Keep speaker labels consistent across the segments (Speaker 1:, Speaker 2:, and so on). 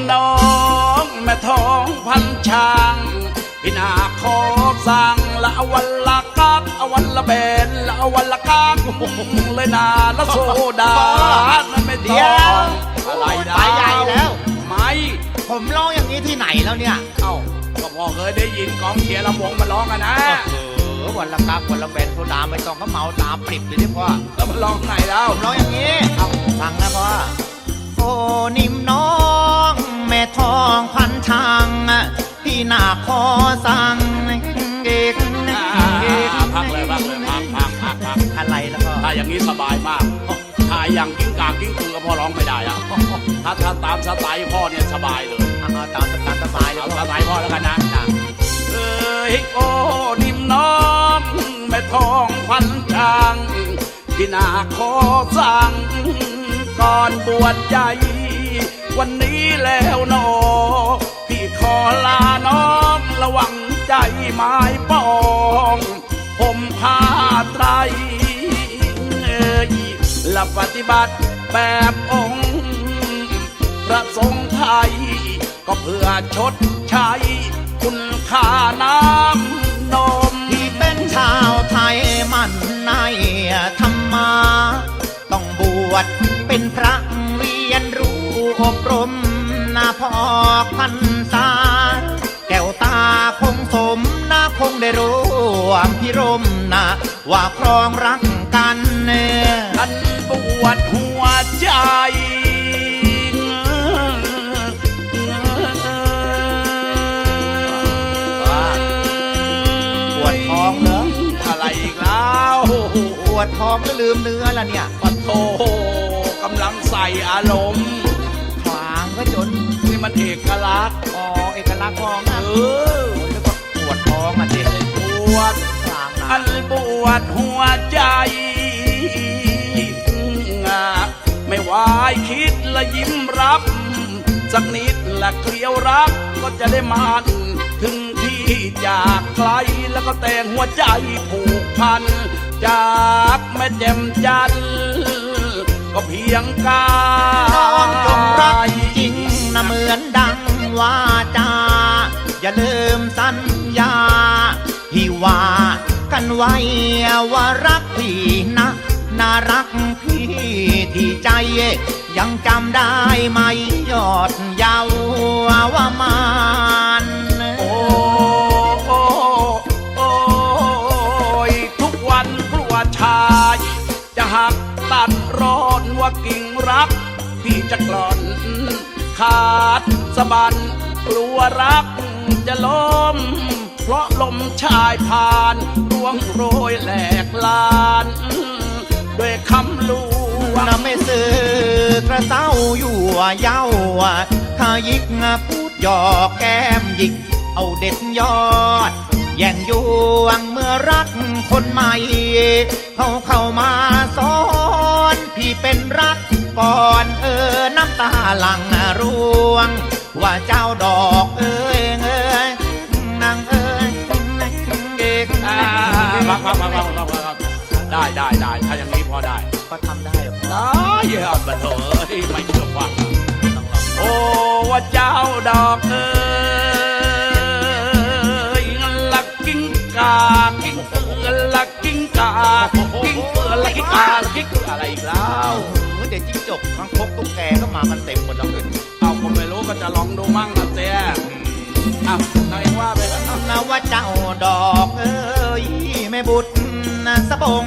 Speaker 1: นิ่มน้องแม่ท้องพันช่างพี่นาขอสั่งละอวันละกักอวันละเบนละอวันละกักเลยนาละโซดานั่นไม่
Speaker 2: เดี๋
Speaker 1: ต้
Speaker 2: ยว
Speaker 1: องอะไรนะ
Speaker 2: ไปใหญ่แล้ว
Speaker 1: ไม่
Speaker 2: ผมร้องอย่างนี้ที่ไหนแล้วเนี่ย
Speaker 1: เอ้าก็พอเคยได้ยินกองเชียร์ลำวงมาร้องกันนะ
Speaker 2: เออวันละกักวันละเบนโซดาไม่ต้องก็เมาตาปริบเลยที่พ่อ
Speaker 1: แล้วมาร้องไหนแล้ว
Speaker 2: ผมร้องอย่างนี้เอาฟังนะพ่อโอ้นิ่มน้อง แม่ทองพันทางพี่นาขอสั่งเอก
Speaker 1: พักเลยพักเลยพักพักพักพัก
Speaker 2: อะไรแล้วก็
Speaker 1: ถ้าอย่างนี้สบายมากถ้าอย่างกิ้งกากิ้งกือก็พอร้องไม่ได้อะถ้าถ้าตามสไตล์พ่อเนี่ยสบายเลย
Speaker 2: เอาตามตามสบายเลย
Speaker 1: เอา
Speaker 2: พ่อ
Speaker 1: สไตล์พ่อแล้วกันนะเอ้ยโอ้นิ่มน้องแม่ทองพันช่างที่นาขอสั่งก่อนบวชใจ วันนี้แล้วนอพี่ขอลาน้องระวังใจไม้ปองผมผ้าไตรเอ่ยและปฏิบัติแบบองค์พระสงฆ์ไทย ก็เพื่อชดใช้คุณค่าน้ำนม
Speaker 2: ที่เป็นชาวไทยมันในธรรมา ต้องบวชเป็นพระ ว่าครองรักกันเน่ย
Speaker 1: ท่านบวชหัวใจ
Speaker 2: ปวดท้องเหรอ
Speaker 1: อะไรอีกแล้ว
Speaker 2: ปวดท้องก็ลืมเนื้อละเนี่ย
Speaker 1: ปะโทกำลังใส่อารมณ์
Speaker 2: ขวางก็จน
Speaker 1: นี่มันเอกลักษณ์
Speaker 2: อ๋อเอกลักษณ์ท้อง
Speaker 1: เออ
Speaker 2: แล้วก็ปวดท้องมาดิ
Speaker 1: บวช
Speaker 2: ขวางนะ
Speaker 1: อันบ วชหัวใจ ไม่วายคิดและยิ้มรับ สักนิดและเกลียวรักก็จะได้มันถึงที่จากไกลแล้วก็แต่งหัวใจผูกพัน จากแม่แจ่มจันก็เพียงกา
Speaker 2: น้องจงรักจริงนะเหมือนดังว่าจาอย่าลืมสัญญาที่ว่า นไว้ว่ารักพี่นะน่ารักพี่ที่ใจ ยังจำได้ไหมยอดเยาวว่ามาน
Speaker 1: โอ้โอ้โอ้ยทุกวันกลัวชาย จะหักตัดร้อนว่ากิ่งรัก พี่จะกลอน ขาดสะบันกลัวรักจะล้มเพราะลมชายผ่าน วงโรยแหลกลานด้วยคำลวง
Speaker 2: นะไม่ซื้อกระเซ้าอยู่ว่าเย้าถ้ายิกพูดหยอกแก้มยิก เอาเด็ดยอด แย่งยวงเมื่อรักคนใหม่ เขาเข้ามาซ้อน พี่เป็นรักก่อนเออน้ำตาหลังร่วง ว่าเจ้าดอก
Speaker 1: พักพักพักพักพักพักได้ได้ได้ถ้าอย่างนี้พอได้
Speaker 2: ก็ทำได้เหรอ
Speaker 1: ได้เยอะบัดเถอะไม่เชื่อฟังโอ้ว่าเจ้าดอกเอ้ยลักกิ้งกากิ้งเอือลักกิ้งกากิ้งเอือลักกิ้งกาลักกิ้งเอืออะไรอีกแล้ว
Speaker 2: เออเดี๋ยวจิ้งจกทั้งพกตุ๊กแกก็มากันเต็มหมดแล้วเลย
Speaker 1: เอาผมไม่รู้ก็จะลองดูมั่งนะเจ๊อ้าวนายว่าไปแล้ว
Speaker 2: นะว่าเจ้าดอกเอ้ย บุตรสะบง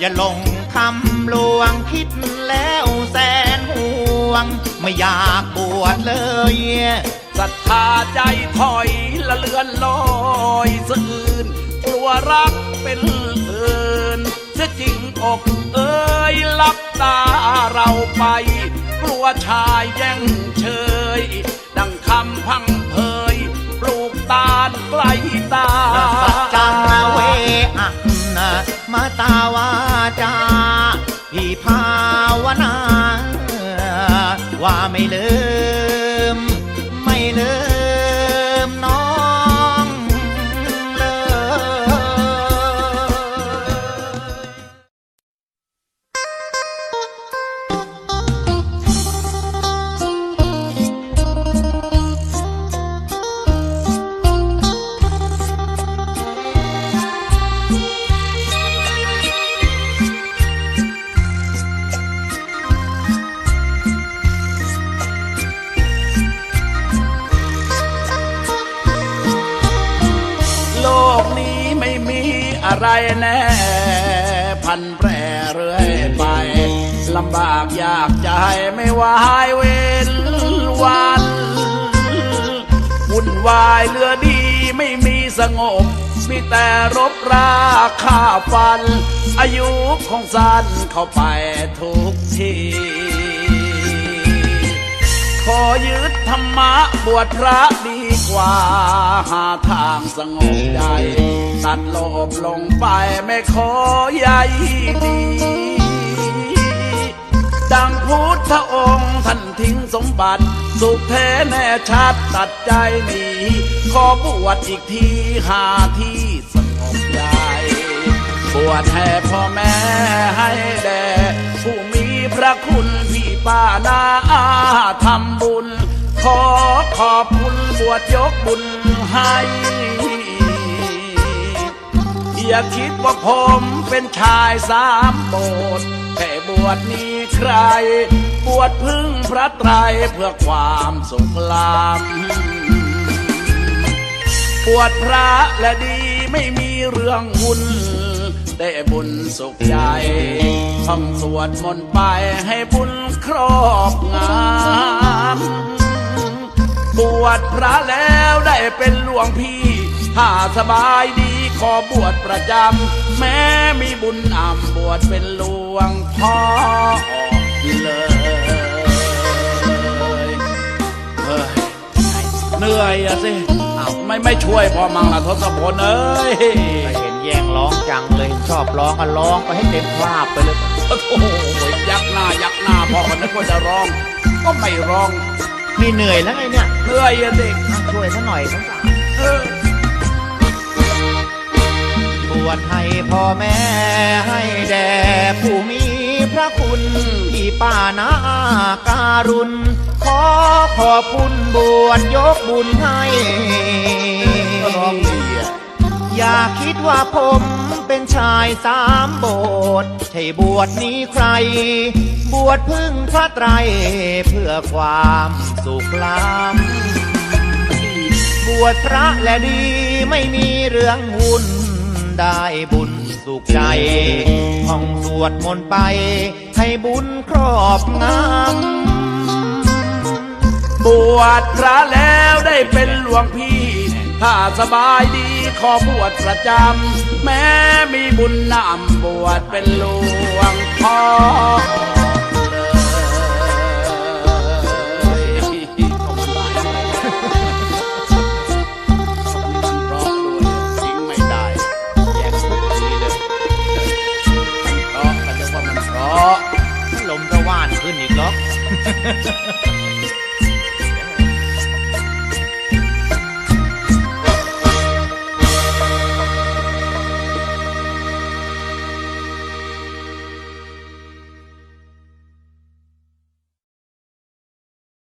Speaker 2: อย่าหลงคำลวงคิดแล้วแสนห่วง ไม่อยากบวชเลย
Speaker 1: ศรัทธาใจถอยละเลือนลอยสะอื่น กลัวรักเป็นอื่นเสียจริงอกเอ้ยลับตาเราไป กลัวชายแย่งเชย
Speaker 2: จาพี่ภาวนา ว่าไม่เลืม อะ
Speaker 1: ไรแน่ พันแปรเรื่อยไปลำบากยากใจไม่วายเว้นวันวุ่นวายเรือดีไม่มีสงบ มีแต่รบราฆ่าฟัน อายุของสันเข้าไปทุกทีขอยึดธรรมะบวชพระดี ว่าหาทางสงบใจ ตัดโลภลงไปไม่ขอใยดี ดังพุทธองค์ท่านทิ้งสมบัติ สุขแท้แน่ชัดตัดใจหนีขอบวชอีกทีหาที่สงบใจบวชให้พ่อแม่ให้แด่ผู้มีพระคุณพี่ป้านาทำบุญ ขอขอบคุณบวชยกบุญให้อย่าคิดว่าผมเป็นชายสามโบสถ์แค่บวชนี้ใคร บวชพึ่งพระไตรเพื่อความสุขลำบวชพระและดีไม่มีเรื่องวุ่นได้บุญสุขใจท่องสวดมนต์ไปให้บุญครอบงาม บวชพระแล้วได้เป็นหลวงพี่ ถ้าสบายดีขอบวชประจำ แม้มีบุญนำบวชเป็นหลวงพ่อเลยเฮ้ยเหนื่อยอะสิ
Speaker 2: อ้าว
Speaker 1: ไม่ไม่ช่วยพอมังละทศพลเอ้ย
Speaker 2: เห็นแย่งร้องจังเลยชอบร้องก็ร้องไปให้เต็มคราบไปเลย
Speaker 1: โอ้โหยักหน้ายักหน้าพอคนนึกว่าจะร้อง ก็ไม่ร้อง
Speaker 2: นี่เหนื่อยแล้วไงเนี่ย
Speaker 1: เหนื่อยอะสิ
Speaker 2: ช่วยซะหน่อยสงสาร
Speaker 1: เออ
Speaker 2: บวชให้พ่อแม่ให้แด่ผู้มีพระคุณที่ป้านาการุณ ขอขอบคุณบวชยกบุญให้ อย่าคิดว่าผมเป็นชายสามโบสถ์ใช่บวชนี้ใคร บวชพึ่งพระไตร เพื่อความสุขล้ำบวชพระและดีไม่มีเรื่องวุ่นได้บุญสุขใจท่องสวดมนต์ไป ให้บุญครอบงำ
Speaker 1: บวชพระแล้วได้เป็นหลวงพี่ ถ้าสบายดีขอบวชประจำ แม้มีบุญนำบวชเป็นหลวงพ่อเลยขอบคุณหลายร้องด้วยทิ้งไม่ได้
Speaker 2: แยกทุกทีเลย
Speaker 1: เพราะเขาจะว่ามันเพราะ
Speaker 2: ลมจะว่านขึ้นอีกหรอก